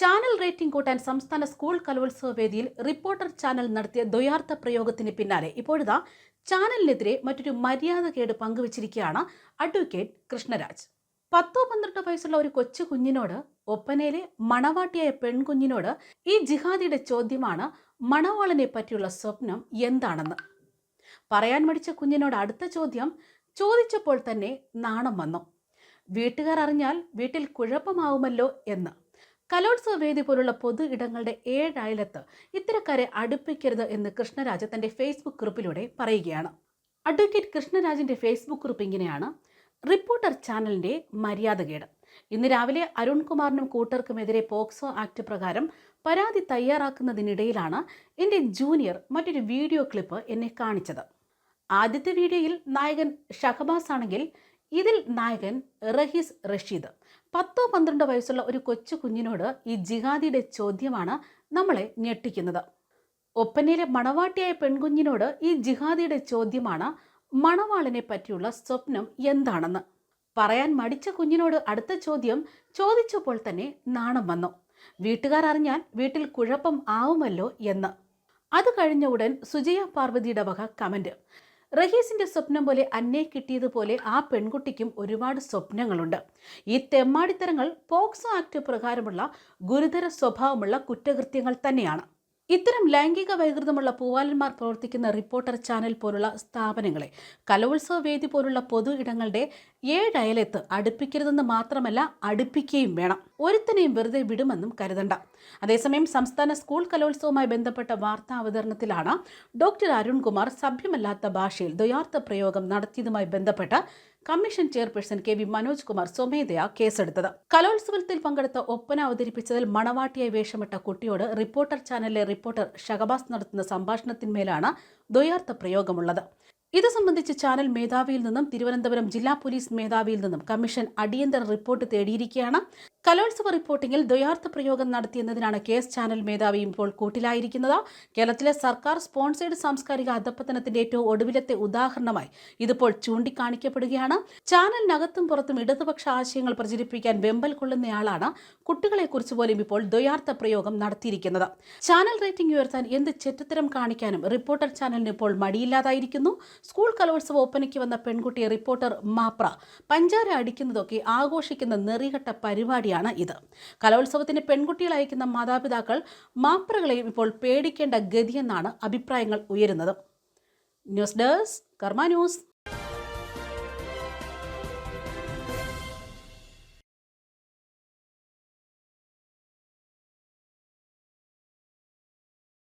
Channel rating കൂട്ടാൻ സംസ്ഥാന school കലോത്സവ വേദിയിൽ റിപ്പോർട്ടർ ചാനൽ നടത്തിയ ദ്വയാർത്ഥ പ്രയോഗത്തിന് പിന്നാലെ ഇപ്പോഴിതാ ചാനലിനെതിരെ മറ്റൊരു മര്യാദകേട് പങ്കുവച്ചിരിക്കുകയാണ് അഡ്വക്കേറ്റ് കൃഷ്ണരാജ്. പത്തോ പന്ത്രണ്ടോ വയസ്സുള്ള ഒരു കൊച്ചു കുഞ്ഞിനോട് ഒപ്പനയിലെ മണവാട്ടിയായ പെൺകുഞ്ഞിനോട് ഈ ജിഹാദിയുടെ ചോദ്യമാണ് മണവാളനെ പറ്റിയുള്ള സ്വപ്നം എന്താണെന്ന്. പറയാൻ മടിച്ച കുഞ്ഞിനോട് അടുത്ത ചോദ്യം ചോദിച്ചപ്പോൾ തന്നെ നാണം വന്നു. വീട്ടുകാർ അറിഞ്ഞാൽ വീട്ടിൽ കുഴപ്പമാവുമല്ലോ എന്ന്. കലോത്സവ വേദി പോലുള്ള പൊതു ഇടങ്ങളുടെ ഏഴയലത്ത് ഇത്തരക്കാരെ അടുപ്പിക്കരുത് എന്ന് കൃഷ്ണരാജ് തന്റെ ഫേസ്ബുക്ക് കുറിപ്പിലൂടെ പറയുകയാണ്. അഡ്വക്കേറ്റ് കൃഷ്ണരാജിന്റെ ഫേസ്ബുക്ക് കുറിപ്പ് ഇങ്ങനെയാണ്. റിപ്പോർട്ടർ ചാനലിന്റെ മര്യാദകേട്. ഇന്ന് രാവിലെ അരുൺകുമാറിനും കൂട്ടർക്കുമെതിരെ പോക്സോ ആക്ട് പ്രകാരം പരാതി തയ്യാറാക്കുന്നതിനിടയിലാണ് എന്റെ ജൂനിയർ മറ്റൊരു വീഡിയോ ക്ലിപ്പ് എന്നെ കാണിച്ചത്. ആദ്യത്തെ വീഡിയോയിൽ നായകൻ ഷഹബാസ് ആണെങ്കിൽ ഇതിൽ നായകൻ റഹീസ് റഷീദ്. പത്തോ പന്ത്രണ്ടോ വയസ്സുള്ള ഒരു കൊച്ചു കുഞ്ഞിനോട് ഈ ജിഹാദിയുടെ ചോദ്യമാണ് നമ്മളെ ഞെട്ടിക്കുന്നത്. ഒപ്പനയിലെ മണവാട്ടിയായ പെൺകുഞ്ഞിനോട് ഈ ജിഹാദിയുടെ ചോദ്യമാണ് മണവാളിനെ പറ്റിയുള്ള സ്വപ്നം എന്താണെന്ന്. പറയാൻ മടിച്ച കുഞ്ഞിനോട് അടുത്ത ചോദ്യം ചോദിച്ചപ്പോൾ തന്നെ നാണം വന്നു. വീട്ടുകാർ അറിഞ്ഞാൽ വീട്ടിൽ കുഴപ്പം ആവുമല്ലോ എന്ന്. അത് കഴിഞ്ഞ ഉടൻ സുജയ പാർവതിയുടെ വക കമന്റ്. റഹീസിന്റെ സ്വപ്നം പോലെ അന്നെ കിട്ടിയതുപോലെ ആ പെൺകുട്ടിക്കും ഒരുപാട് സ്വപ്നങ്ങളുണ്ട്. ഈ തെമ്മാടിത്തരങ്ങൾ പോക്സോ ആക്ട് പ്രകാരമുള്ള ഗുരുതര സ്വഭാവമുള്ള കുറ്റകൃത്യങ്ങൾ തന്നെയാണ്. ഇത്തരം ലൈംഗിക വൈകൃതമുള്ള പൂവാലന്മാർ പ്രവർത്തിക്കുന്ന റിപ്പോർട്ടർ ചാനൽ പോലുള്ള സ്ഥാപനങ്ങളെ കലോത്സവ വേദി പോലുള്ള പൊതു ഇടങ്ങളുടെ ഏഴയലത്ത് അടുപ്പിക്കരുതെന്ന് മാത്രമല്ല അടുപ്പിക്കുകയും വേണം. ഒരുത്തനെയും വെറുതെ വിടുമെന്നും കരുതണ്ട. അതേസമയം സംസ്ഥാന സ്കൂൾ കലോത്സവവുമായി ബന്ധപ്പെട്ട വാർത്താ അവതരണത്തിലാണ് ഡോക്ടർ അരുൺകുമാർ സഭ്യമല്ലാത്ത ഭാഷയിൽ ദ്വയാർത്ഥ പ്രയോഗം നടത്തിയതുമായി ബന്ധപ്പെട്ട commission chairperson K V Manoj Kumar സ്വമേധയാ കേസെടുത്തത്. കലോത്സവത്തിൽ പങ്കെടുത്ത ഒപ്പന അവതരിപ്പിച്ചതിൽ മണവാട്ടിയായി വേഷമിട്ട കുട്ടിയോട് റിപ്പോർട്ടർ ചാനലിലെ റിപ്പോർട്ടർ ഷഹബാസ് നടത്തുന്ന സംഭാഷണത്തിന്മേലാണ് ദ്വയാർത്ഥ പ്രയോഗമുള്ളത്. ഇത് സംബന്ധിച്ച് ചാനൽ മേധാവിയിൽ നിന്നും തിരുവനന്തപുരം ജില്ലാ പോലീസ് മേധാവിയിൽ നിന്നും കമ്മീഷൻ അടിയന്തര റിപ്പോർട്ട് തേടിയിരിക്കുകയാണ്. കലോത്സവ റിപ്പോർട്ടിംഗിൽ ദ്വയാർത്ഥ പ്രയോഗം നടത്തിയെന്നതിനാണ് കേസ് ചാനൽ മേധാവി ഇപ്പോൾ കൂട്ടിലായിരിക്കുന്നത്. കേരളത്തിലെ സർക്കാർ സ്പോൺസേഡ് സാംസ്കാരിക അധപ്പതനത്തിന്റെ ഏറ്റവും ഒടുവിലത്തെ ഉദാഹരണമായി ഇതിപ്പോൾ ചൂണ്ടിക്കാണിക്കപ്പെടുകയാണ്. ചാനലിനകത്തും പുറത്തും ഇടതുപക്ഷ ആശയങ്ങൾ പ്രചരിപ്പിക്കാൻ വെമ്പൽ കൊള്ളുന്നയാളാണ് കുട്ടികളെക്കുറിച്ച് പോലും ഇപ്പോൾ ദ്വയാർത്ഥ പ്രയോഗം നടത്തിയിരിക്കുന്നത്. ചാനൽ റേറ്റിംഗ് ഉയർത്താൻ എന്ത് ചെറ്റത്തരം കാണിക്കാനും റിപ്പോർട്ടർ ചാനലിന് ഇപ്പോൾ മടിയില്ലാതായിരിക്കുന്നു. സ്കൂൾ കലോത്സവ ഒപ്പനയ്ക്ക് വന്ന പെൺകുട്ടിയെ റിപ്പോർട്ടർ മാപ്ര പഞ്ചാര അടിക്കുന്നതൊക്കെ ആഘോഷിക്കുന്ന നെറികെട്ട പരിപാടിയാണ് ഇത്. കലോത്സവത്തിന് പെൺകുട്ടികൾ അയക്കുന്ന മാതാപിതാക്കൾ മാപ്രകളെയും ഇപ്പോൾ പേടിക്കേണ്ട ഗതിയെന്നാണ് അഭിപ്രായങ്ങൾ ഉയരുന്നത്. News desk Karma News.